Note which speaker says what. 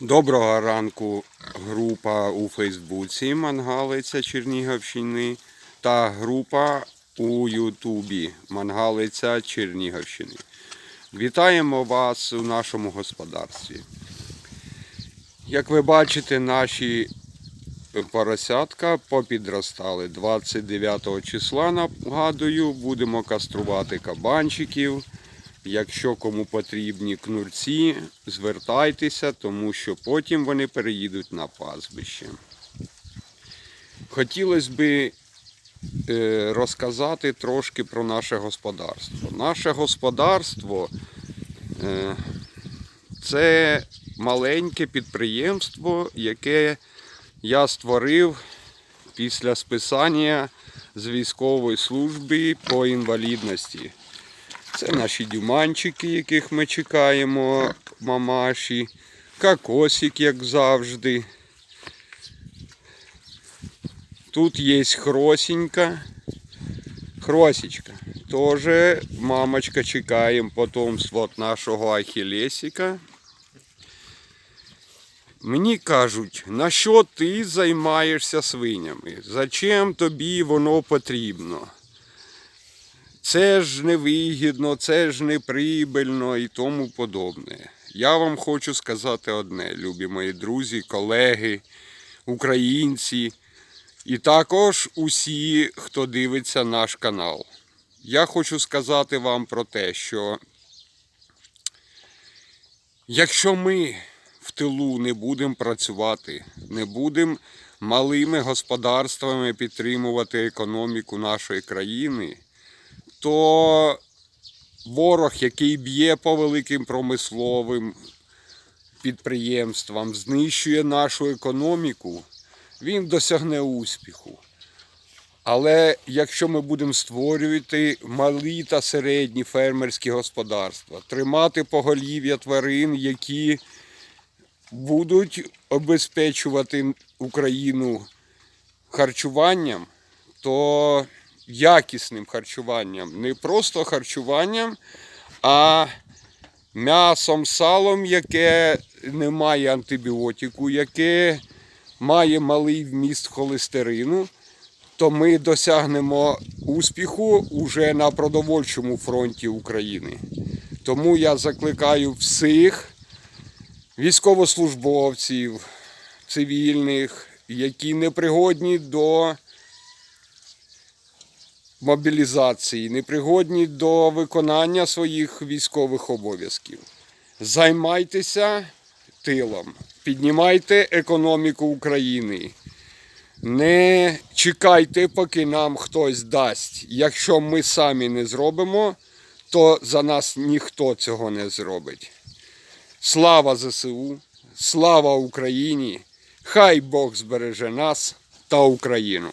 Speaker 1: Доброго ранку, група у Фейсбуці Мангалиця Чернігівщини та група у Ютубі Мангалиця Чернігівщини. Вітаємо вас у нашому господарстві. Як ви бачите, наші поросятка попідростали 29 числа, нагадую, будемо каструвати кабанчиків. Якщо кому потрібні кнурці, звертайтеся, тому що потім вони переїдуть на пастбище. Хотілося б е, розказати трошки про наше господарство. Наше господарство е, це маленьке підприємство, яке я створив після списання з військової служби по інвалідності. Це наші дюманчики, яких ми чекаємо, мамаші, кокосик, як завжди. Тут є хросенька. Хросечка. Тоже мамочка чекаємо потомство від нашого ахілесика. Мені кажуть, на що ти займаєшся свинями? Зачем тобі воно потрібно? Це ж невигідно, це ж не прибильно і тому подобне. Я вам хочу сказати одне, любі мої друзі, колеги, українці і також усі, хто дивиться наш канал. Я хочу сказати вам про те, що якщо ми в тилу не будемо працювати, не будемо малими господарствами підтримувати економіку нашої країни, то ворог, який б'є по великим промисловим підприємствам, знищує нашу економіку, він досягне успіху. Але якщо ми будемо створювати малі та середні фермерські господарства, тримати поголів'я тварин, які будуть обезпечувати Україну харчуванням, то якісним харчуванням. Не просто харчуванням, а м'ясом, салом, яке не має антибіотику, яке має малий вміст холестерину, то ми досягнемо успіху уже на продовольчому фронті України. Тому я закликаю всіх військовослужбовців, цивільних, які непригодні до мобілізації, непригодні до виконання своїх військових обов'язків. Займайтеся тилом, піднімайте економіку України. Не чекайте, поки нам хтось дасть. Якщо ми самі не зробимо, то за нас ніхто цього не зробить. Слава ЗСУ, слава Україні! Хай Бог збереже нас та Україну!